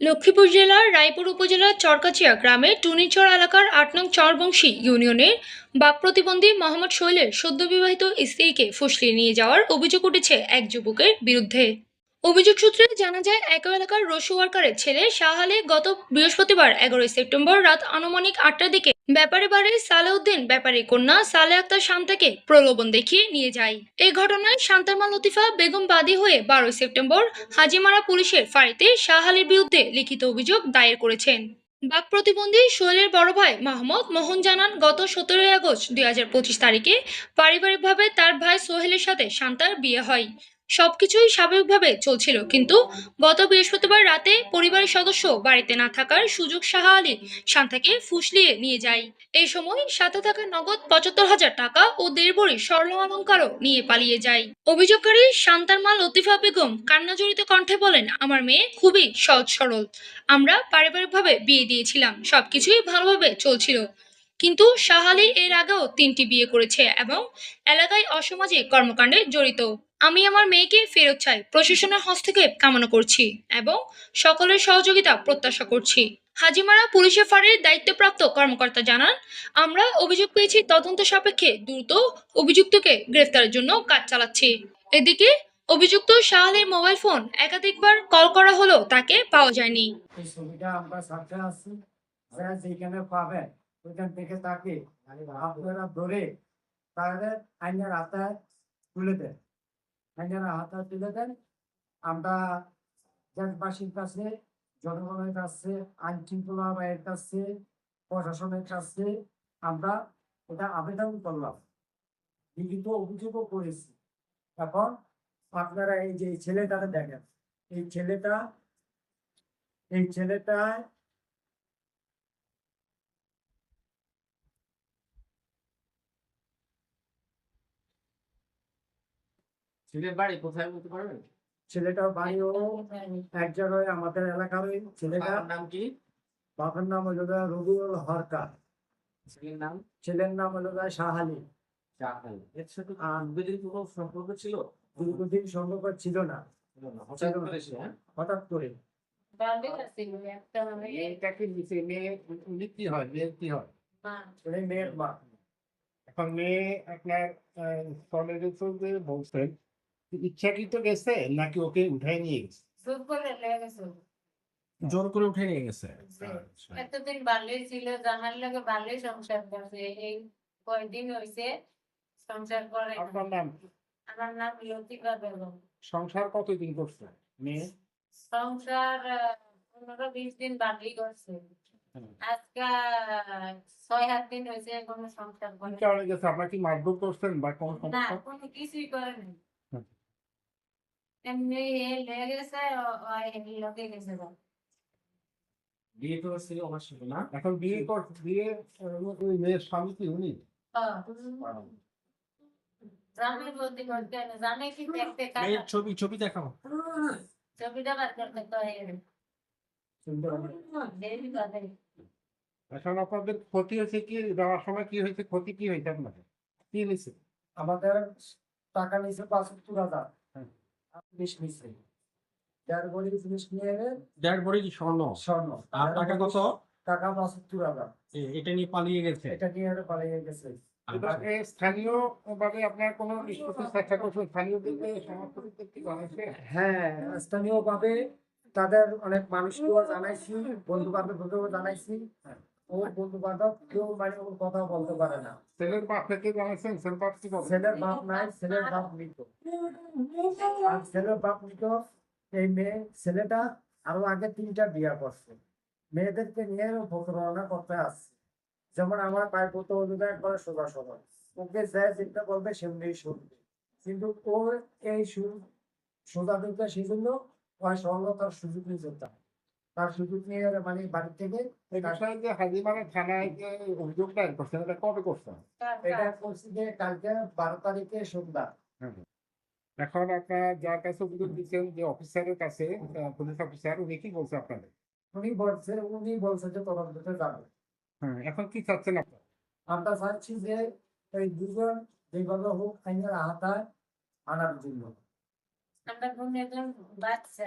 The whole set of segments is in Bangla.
লক্ষ্মীপুর জেলার রায়পুর উপজেলার চরকাচিয়া গ্রামে টুনিচর এলাকার আট নং চরবংশী ইউনিয়নের বাক প্রতিবন্ধী মোহাম্মদ শৈলের সদ্যবিবাহিত স্ত্রীকে ফুসলিয়ে নিয়ে যাওয়ার অভিযোগ উঠেছে এক যুবকের বিরুদ্ধে। অভিযোগ সূত্রে জানা যায়, একই এলাকার রসু ওয়ার্কারের ছেলে শাহ আলী গত বৃহস্পতিবার, এগারোই সেপ্টেম্বর রাত আনুমানিক আটটার দিকে ব্যাপারী বাড়ির সালেউদ্দিন, ব্যাপারী কন্যা সালে আক্তার শান্তাকে প্রলোভন দেখিয়ে নিয়ে যায়। এই ঘটনায় শান্তারমা লতিফা বেগম বাদী হয়ে বারোই সেপ্টেম্বর হাজিমারা পুলিশের ফাঁড়িতে শাহালের বিরুদ্ধে লিখিত অভিযোগ দায়ের করেছেন। বাক প্রতিবন্ধী সোহেলের বড় ভাই মাহমুদ মোহন জানান, গত সতেরোই আগস্ট দুই হাজার পঁচিশ তারিখে পারিবারিকভাবে তার ভাই সোহেলের সাথে শান্তার বিয়ে হয়। সবকিছুই স্বাভাবিকভাবে চলছিল, কিন্তু গত বৃহস্পতিবার রাতে পরিবারের সদস্য বাড়িতে না থাকার সুযোগ শাহ আলী শান্তাকে ফুসলিয়ে নিয়ে যায়। এই সময় সাথে থাকা নগদ পঁচাত্তর হাজার টাকা ও দেড় ভরি স্বর্ণ অলঙ্কারও নিয়ে পালিয়ে যায়। অভিযোগকারী শান্তার মা লতিফা বেগম কান্নাজড়িত কণ্ঠে বলেন, আমার মেয়ে খুবই সহজ সরল। আমরা পারিবারিকভাবে বিয়ে দিয়েছিলাম, সবকিছুই ভালোভাবে চলছিল। কিন্তু শাহ আলী এর আগেও তিনটি বিয়ে করেছে এবং এলাকায় অসামাজিক কর্মকাণ্ডে জড়িত। আমি আমার মেয়েকে ফেরত চাই, প্রশাসনের হস্তক্ষেপ কামনা করছি এবং সকলের সহযোগিতা প্রত্যাশা করছি। হাজিমারা পুলিশের ফাঁড়ির দায়িত্বপ্রাপ্ত কর্মকর্তা জানান, আমরা অভিযোগ পেয়েছি তদন্ত সাপেক্ষে দ্রুত অভিযুক্তকে গ্রেফতারের জন্য কাজ চালাচ্ছি। এদিকে অভিযুক্ত শাহ আলীর মোবাইল ফোন একাধিকবার কল করা হলেও তাকে পাওয়া যায়নি। তাহলে আইনের তুলে আইনের হাতায় তুলে দেন। আমরা দেশবাসীর কাছে, জনগণের কাছে আইন শৃঙ্খলা বাহিনীর কাছে, প্রশাসনের কাছে আমরা এটা আবেদন করলাম। লিখিত অভিযোগও করেছি। এখন আপনারা এই যে এই ছেলেটাকে দেখেন, এই ছেলেটা এই ছেলেটা ছেলের বাড়ি কোথায় বলতে পারবেন? ছেলেটার বাড়িও এক জায়গায় আমাদের এলাকার ওই ছেলেটা। বাবার নাম কি? বাবার নাম হলো রবিউল হরকার। ছেলের নাম? ছেলের নাম হলো শাহালি এর সাথে আনবিদির কোনো সম্পর্ক ছিল? দীর্ঘদিন সম্পর্ক ছিল না। হঠাৎ করে হ্যাঁ? হঠাৎ করে। মেয়ে কি হয়? মেয়ের কি হয়? মেয়ের মা। এখন মেয়ে আপনার কলেজে চলতে বলছেন। ইচ্ছাকৃত গেছে নাকি ওকে উঠাই নিয়ে গেছে? জোর করে উঠে নিয়ে গেছে? আচ্ছা। এতদিন ভালোই ছিল জানার লগে ভালোই সংসার করছে এই কয়দিন হয়েছে সংসার করে আপনার নাম? আমার নাম লতিকা বেগম। সংসার কতদিন করছে মেয়ে? সংসার পনেরো বিশ দিন বাকি করছে। আজকে ছয় সাত দিন হয়েছে কোনো সংসার করে কারণে গেছে? আপনার কি মারধর করছেন বা কোন না কোনো কিছুই করেনি। এখন আপনাদের ক্ষতি হয়েছে কি দেওয়ার সময় কি হয়েছে ক্ষতি কি হয়েছে আপনাদের কি হয়েছে আমাদের টাকা নিয়েছে পাঁচাত্তর হাজার। হুম। পুলিশ নিচ্ছে বড়ি পুলিশ নিয়ে এলে দেড় ভরি স্বর্ণ? স্বর্ণ। আর টাকা কত? টাকা পাঁচাত্তর হাজার। এটা নিয়ে পালিয়ে গেছে? এটা নিয়ে পালিয়ে গেছে। এটাকে স্থানীয় ভাবে আপনার কোনো স্থানীয় হ্যাঁ স্থানীয় ভাবে তাদের অনেক মানুষকেও জানাইছি বন্ধু বান্ধবকেও জানাইছি। ও বন্ধু বান্ধব কেউ মানে ওর কথা বলতে পারে না। ছেলের বাপ থেকে জানাচ্ছেন ছেলের বাপ কি ছেলের বাপ নাই ছেলের বাপ মৃত। আর ছেলের বাপ মৃত এই মেয়ে ছেলেটা আরও আগে তিনটা বিয়া করছে। মেয়েদেরকে নিয়ে প্রতারণা করতে আসছে। যেমন আমার পায়ের পত্র অধিকার একবার সোজা সরল ওকে যা যেটা বলবে সেমনি শুনবে। কিন্তু ও এই সোজা দিতে সেই জন্য সরলতার সুযোগ নিয়ে যেতে হয়। তার সুযোগ নিয়ে মানে বাড়ি থেকে যে হাজিমারা থানায় যে অভিযোগ দায়ের করছেন এটা কবে করছেন এটা করছি যে কালকে বারো তারিখে সন্ধ্যা এখন আপনার যার কাছে অভিযোগ দিচ্ছেন যে অফিসারের কাছে পুলিশ অফিসার উনি কি বলছে আপনাদের? উনি বলছে উনি বলছে যে তদন্ততে যাবে। হ্যাঁ এখন কি চাচ্ছেন আপনার? আমরা চাচ্ছি যে এই দুজন যেভাবে হোক আইনের আওতায় আনার জন্য। আমরা কোনো একজন বাচ্চা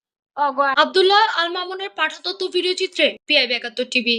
আবদুল্লাহ আল মামুনের পাঠাতত্ত্ব ভিডিও চিত্রে পিআইবি একাত্তর টিভি